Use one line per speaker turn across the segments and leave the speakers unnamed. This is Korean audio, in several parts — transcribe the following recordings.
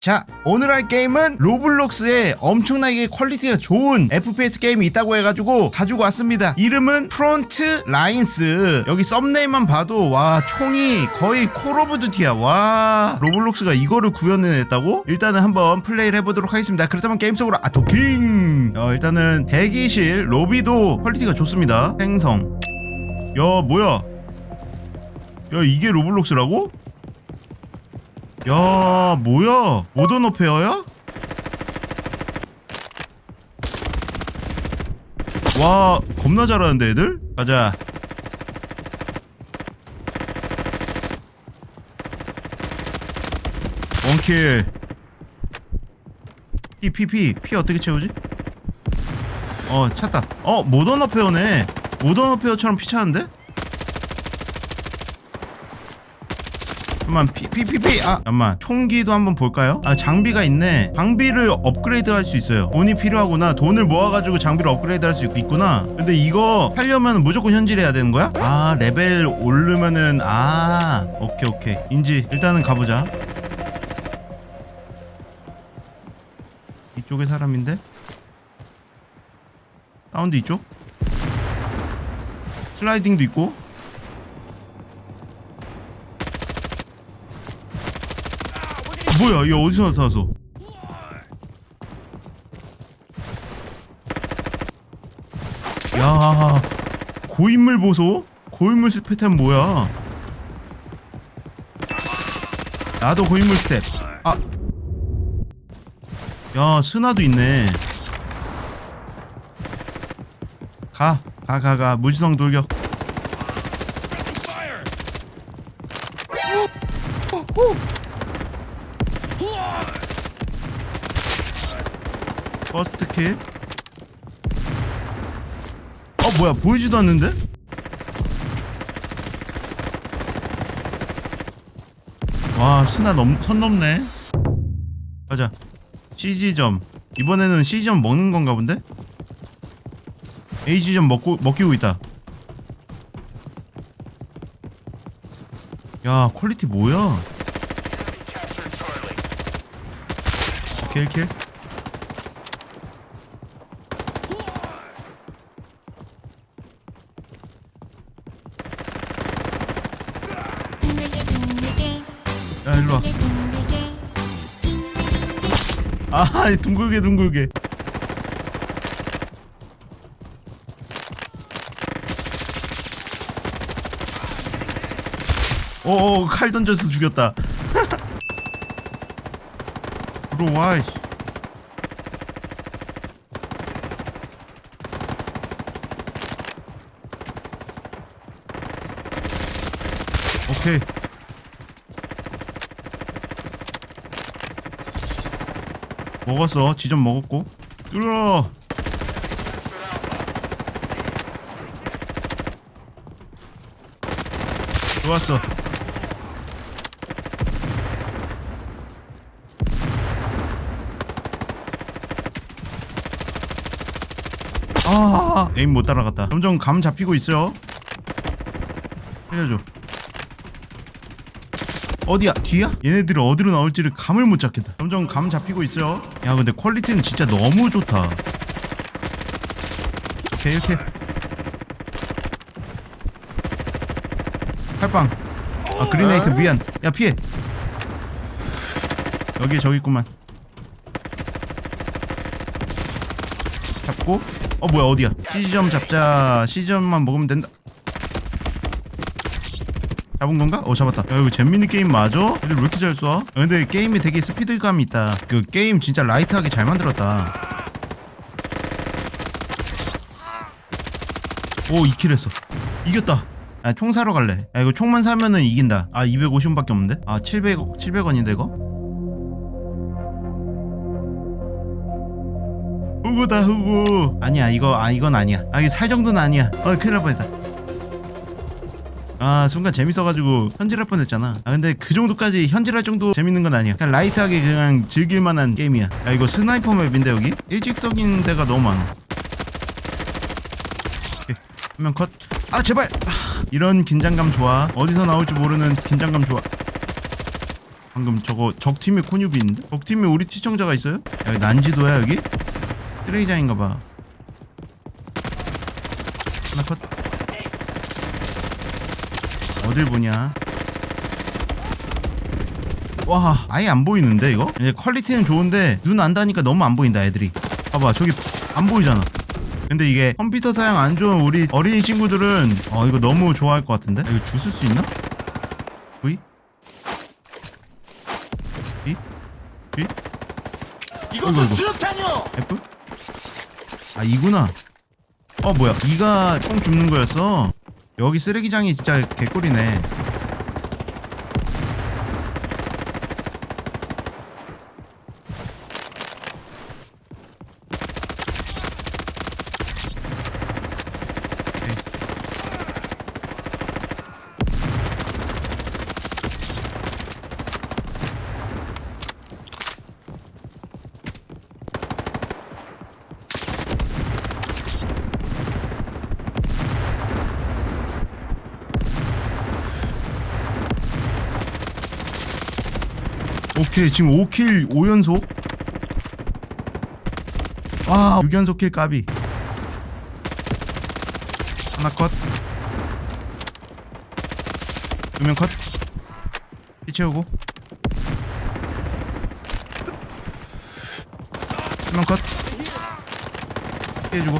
자, 오늘 할 게임은 로블록스에 엄청나게 퀄리티가 좋은 FPS 게임이 있다고 해가지고 가지고 왔습니다. 이름은 프론트 라인스. 여기 썸네일만 봐도 와 총이 거의 콜 오브 듀티야. 와 로블록스가 이거를 구현해냈다고? 일단은 한번 플레이를 해보도록 하겠습니다. 그렇다면 게임 속으로 아 도킹. 어, 일단은 대기실 로비도 퀄리티가 좋습니다. 생성. 야 뭐야? 야 이게 로블록스라고? 야 뭐야 모던 어페어야? 와 겁나 잘하는데 애들? 가자 원킬 피 피 피 피 어떻게 채우지? 어 찾다 어 모던 어페어네 모던 어페어처럼 피 차는데? 잠깐만 피피피피. 아 잠깐만. 총기도 한번 볼까요? 아 장비가 있네. 장비를 업그레이드 할 수 있어요. 돈이 필요하구나. 돈을 모아가지고 장비를 업그레이드 할 수 있구나. 근데 이거 하려면 무조건 현질해야 되는 거야? 아 레벨 오르면은 아 오케이 오케이. 인지 일단은 가보자. 이쪽에 사람인데? 사운드 이쪽? 슬라이딩도 있고 뭐야? 얘 어디서 나타났어 야 고인물 보소? 고인물 스펙은 뭐야? 나도 고인물 스텝. 아 야 스나도 있네. 가 가 가가. 무지성 돌격 퍼스트 킬. 어 뭐야 보이지도 않는데? 와 스나 넘, 선 넘네. 가자. CG점. 이번에는 CG점 먹는 건가 본데? AG점 먹고 먹히고 있다. 야 퀄리티 뭐야? 킬 킬. 야 일로 와. 아 둥글게 둥글게. 오오 칼 던져서 죽였다. 들어와. 이씨. 오케이. 먹었어. 지점 먹었고. 뚫어. 좋았어. 아, 에임 못 따라갔다. 점점 감 잡히고 있어요. 살려줘. 어디야? 뒤야? 얘네들이 어디로 나올지를 감을 못 잡겠다. 점점 감 잡히고 있어요. 야, 근데 퀄리티는 진짜 너무 좋다. 오케이, 이렇게. 팔빵. 아, 그리네이트 미안. 야, 피해. 여기에 저기 있구만. 잡고. 어, 뭐야, 어디야? 시점 잡자. 시점만 먹으면 된다. 잡은 건가? 어 잡았다. 야 이거 잼미니 게임 맞아? 애들 왜 이렇게 잘 쏴? 야, 근데 게임이 되게 스피드감이 있다. 그 게임 진짜 라이트하게 잘 만들었다. 오 2킬 했어. 이겼다. 야, 총 사러 갈래. 야 이거 총만 사면은 이긴다. 아 250원밖에 없는데? 아 700, 700원인데 이거? 후구다 후구 아니야 이거 아 이건 아니야. 아 이게 살 정도는 아니야. 어 큰일 날 뻔했다 아 순간 재밌어가지고 현질할 뻔했잖아 아 근데 그 정도까지 현질할 정도 재밌는 건 아니야 그냥 라이트하게 그냥 즐길만한 게임이야 야 이거 스나이퍼 맵인데 여기? 일직석인 데가 너무 많아 한명 컷. 아 제발. 아, 이런 긴장감 좋아. 어디서 나올지 모르는 긴장감 좋아. 방금 저거 적팀에 콘유비 있는데? 적 팀에 우리 시청자가 있어요? 야, 난지도야 여기? 쓰레기장인가 봐 하나 컷 어딜 보냐 와 아예 안 보이는데 이거? 이제 퀄리티는 좋은데 눈 안다니까 너무 안 보인다 애들이 봐봐 저기 안 보이잖아 근데 이게 컴퓨터 사양 안 좋은 우리 어린이 친구들은 어 이거 너무 좋아할 것 같은데 이거 주술 수 있나? V? B? B?
이것은. 수류탄이요.
F? 아 이구나 어 뭐야 이가 총 줍는 거였어 여기 쓰레기장이 진짜 개꿀이네 오케이 지금 5킬 5연속? 와 6연속 킬 까비. 하나 컷. 두명 컷. 피 채우고. 한명컷. 피해주고.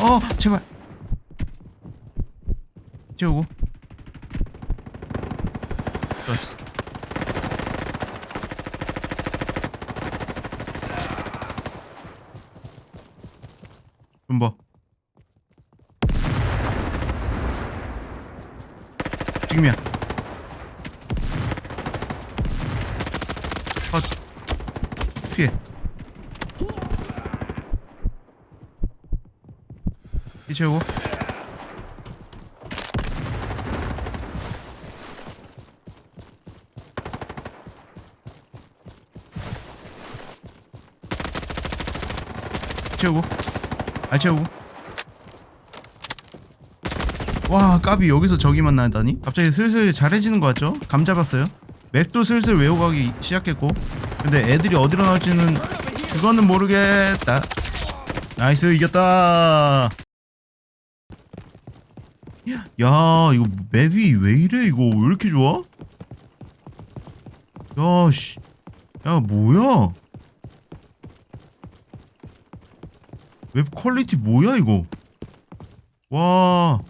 어 제발. 채우고. 좋았어 좀 봐. 지금이야. 컷. 피해. 피 채우고. 채우고. 알 채우고. 와 까비 여기서 저기 만나다니? 갑자기 슬슬 잘해지는 것 같죠? 감 잡았어요. 맵도 슬슬 외워가기 시작했고. 근데 애들이 어디로 나올지는 그거는 모르겠다. 나이스 이겼다. 야 이거 맵이 왜 이래? 이거 왜 이렇게 좋아? 야씨. 야 뭐야 웹 퀄리티 뭐야 이거? 와.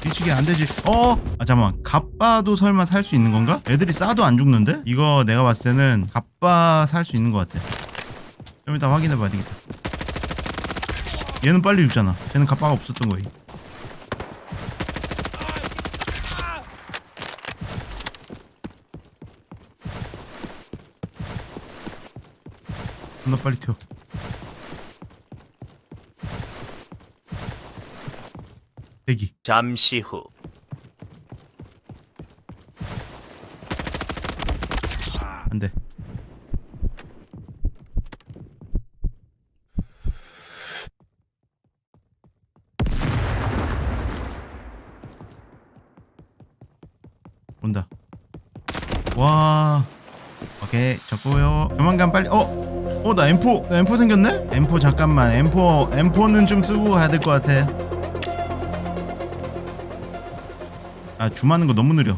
뒤치기 안 되지. 어? 아 잠깐만. 갑바도 설마 살 수 있는 건가? 애들이 싸도 안 죽는데? 이거 내가 봤을 때는 갑바 살 수 있는 것 같아. 좀 이따 확인해 봐야 되겠다. 얘는 빨리 죽잖아. 쟤는 갑바가 없었던 거임 존나 빨리 튀어. 대기.
잠시 후.
안돼. 온다. 와. 오케이 적고요. 조만간 빨리 어? 어 나 M4 나 M4 생겼네? M4 잠깐만 M4 M4는 좀 쓰고 가야 될 것 같아 아 줌하는 거 너무 느려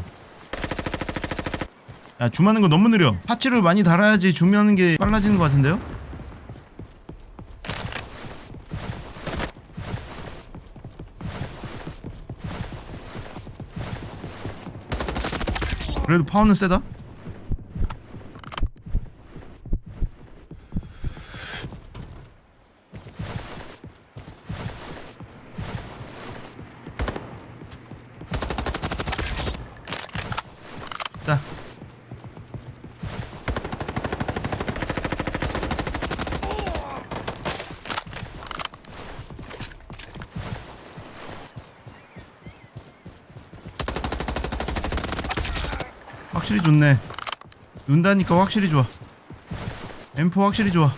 야 줌하는 거 너무 느려 파츠를 많이 달아야지 줌하는 게 빨라지는 것 같은데요? 그래도 파워는 세다? 확실히 좋네. 눈다니까 확실히 좋아. M4 확실히 좋아.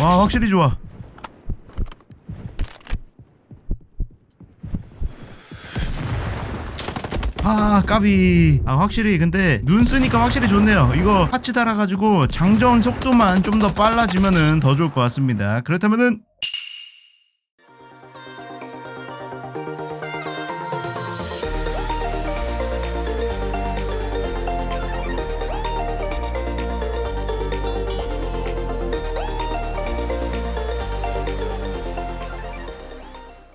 와 확실히 좋아. 아 까비. 아 확실히 근데 눈 쓰니까 확실히 좋네요. 이거 파츠 달아가지고 장전 속도만 좀 더 빨라지면은 더 좋을 것 같습니다. 그렇다면은